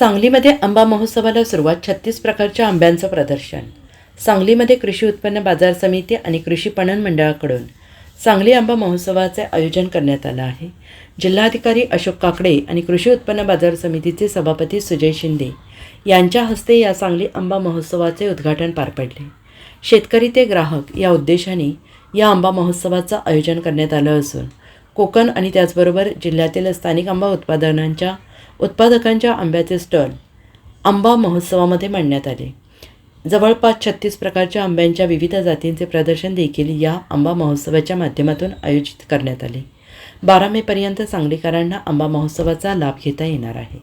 सांगलीमध्ये आंबा महोत्सवाला सुरुवात छत्तीस प्रकारच्या आंब्यांचं प्रदर्शन. सांगलीमध्ये कृषी उत्पन्न बाजार समिती आणि कृषी पणन मंडळाकडून सांगली आंबा महोत्सवाचे आयोजन करण्यात आलं आहे. जिल्हाधिकारी अशोक काकडे आणि कृषी उत्पन्न बाजार समितीचे सभापती सुजय शिंदे यांच्या हस्ते या सांगली आंबा महोत्सवाचे उद्घाटन पार पडले. शेतकरी ते ग्राहक या उद्देशाने या आंबा महोत्सवाचं आयोजन करण्यात आलं असून कोकण आणि त्याचबरोबर जिल्ह्यातील स्थानिक आंबा उत्पादनांच्या उत्पादकांच्या आंब्याचे स्टॉल आंबा महोत्सवामध्ये मांडण्यात आले. जवळपास छत्तीस प्रकारच्या आंब्यांच्या विविध जातींचे प्रदर्शन देखील या आंबा महोत्सवाच्या माध्यमातून आयोजित करण्यात आले. बारा मेपर्यंत सांगलीकरांना आंबा महोत्सवाचा लाभ घेता येणार आहे.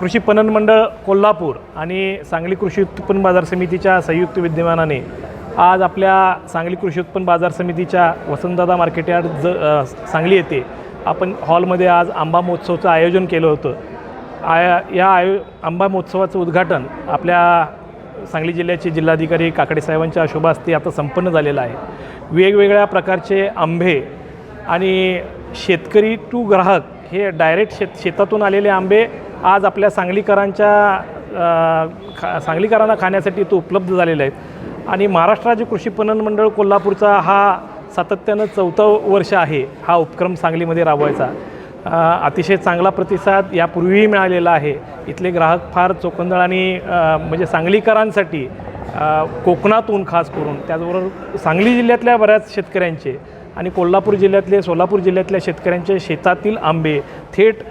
कृषी पणन मंडळ कोल्हापूर आणि सांगली कृषी उत्पन्न बाजार समितीच्या संयुक्त विद्यमानाने आज आपल्या सांगली कृषी उत्पन्न बाजार समितीच्या वसंतदादा मार्केट यार्ड ज सांगली येथे आपण हॉलमध्ये आज आंबा महोत्सवचं आयोजन केलं होतं. आया या आयो आंबा महोत्सवाचं उद्घाटन आपल्या सांगली जिल्ह्याचे जिल्हाधिकारी काकडे साहेबांच्या शुभास्ते आता संपन्न झालेलं आहे. वेगवेगळ्या प्रकारचे आंबे आणि शेतकरी टू ग्राहक हे डायरेक्ट शेत शेतातून आलेले आंबे आज आपल्या सांगलीकरांच्या खा सांगलीकरांना खाण्यासाठी तो उपलब्ध झालेले आहेत. आणि महाराष्ट्र राज्य कृषी पणन मंडळ कोल्हापूरचा हा सातत्यानं चौथं वर्ष आहे हा उपक्रम सांगलीमध्ये राबवायचा. अतिशय चांगला प्रतिसाद यापूर्वीही मिळालेला आहे. इथले ग्राहक फार चोखंदळ आणि म्हणजे सांगलीकरांसाठी कोकणातून खास करून त्याचबरोबर सांगली जिल्ह्यातल्या बऱ्याच शेतकऱ्यांचे आणि कोल्हापूर जिल्ह्यातले सोलापूर जिल्ह्यातल्या शेतकऱ्यांचे शेतातील आंबे थेट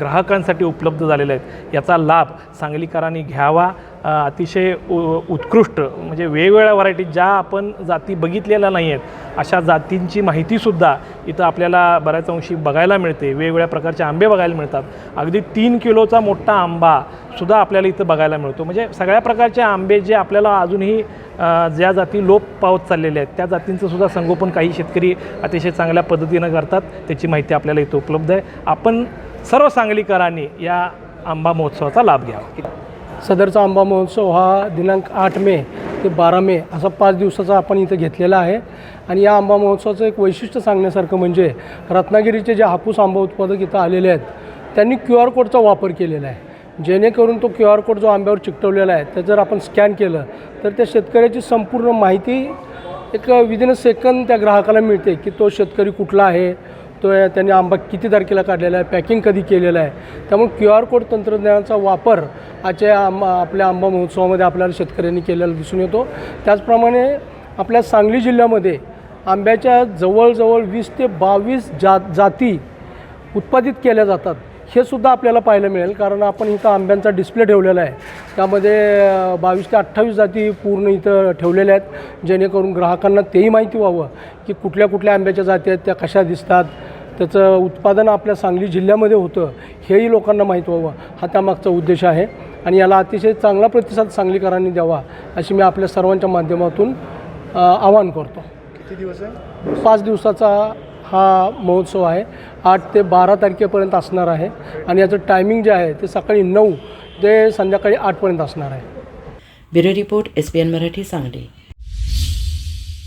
ग्राहकांसाठी उपलब्ध झालेले आहेत. याचा लाभ सांगलीकरांनी घ्यावा अतिशय उ उत्कृष्ट म्हणजे वेगवेगळ्या व्हरायटी ज्या आपण जाती बघितलेल्या नाही आहेत अशा जातींची माहितीसुद्धा इथं आपल्याला बऱ्याच अंशी बघायला मिळते. वेगवेगळ्या प्रकारचे आंबे बघायला मिळतात. अगदी तीन किलोचा मोठा आंबा सुद्धा आपल्याला इथं बघायला मिळतो. म्हणजे सगळ्या प्रकारचे आंबे जे आपल्याला अजूनही ज्या जाती लोप पावत चाललेल्या आहेत त्या जातींचं सुद्धा संगोपन काही शेतकरी अतिशय चांगल्या पद्धतीनं करतात. त्याची माहिती आपल्याला इथं उपलब्ध आहे. आपण सर्व सांगलीकरांनी या आंबा महोत्सवाचा लाभ घ्यावा. सदरचा आंबा महोत्सव हा दिनांक आठ मे ते बारा मे असा पाच दिवसाचा आपण इथं घेतलेला आहे. आणि या आंबा महोत्सवाचं एक वैशिष्ट्य सांगण्यासारखं म्हणजे रत्नागिरीचे जे हापूस आंबा उत्पादक इथं आलेले आहेत त्यांनी क्यू आर कोडचा वापर केलेला आहे. जेणेकरून तो क्यू आर कोड जो आंब्यावर चिकटवलेला आहे त्याचं जर आपण स्कॅन केलं तर त्या शेतकऱ्याची संपूर्ण माहिती एक विदिन अ सेकंद त्या ग्राहकाला मिळते की तो शेतकरी कुठला आहे तो त्यांनी आंबा किती तारखेला काढलेला आहे पॅकिंग कधी केलेलं आहे. त्यामुळे क्यू आर कोड तंत्रज्ञानाचा वापर आजच्या आंबा आपल्या आंबा महोत्सवामध्ये आपल्याला शेतकऱ्यांनी केलेला दिसून येतो. त्याचप्रमाणे आपल्या सांगली जिल्ह्यामध्ये आंब्याच्या जवळजवळ वीस ते बावीस जा जाती उत्पादित केल्या जातात. हे सुद्धा आपल्याला पाहायला मिळेल कारण आपण इथं आंब्यांचा डिस्प्ले ठेवलेला आहे. त्यामध्ये बावीस ते अठ्ठावीस जाती पूर्ण इथं ठेवलेल्या आहेत जेणेकरून ग्राहकांना तेही माहिती व्हावं की कुठल्या कुठल्या आंब्याच्या जाती आहेत त्या कशा दिसतात त्याचं उत्पादन आपल्या सांगली जिल्ह्यामध्ये होतं हेही लोकांना माहीत व्हावं. हा त्यामागचा उद्देश आहे. आणि याला अतिशय चांगला प्रतिसाद सांगलीकरांनी द्यावा अशी मी आपल्या सर्वांच्या माध्यमातून आवाहन करतो. किती दिवस आहे? पाच दिवसाचा हा महोत्सव आहे. आठ ते बारा तारखेपर्यंत असणार आहे. आणि याचं टायमिंग जे आहे ते सकाळी नऊ ते संध्याकाळी आठपर्यंत असणार आहे. Bureau report S P N Marathi Sangli.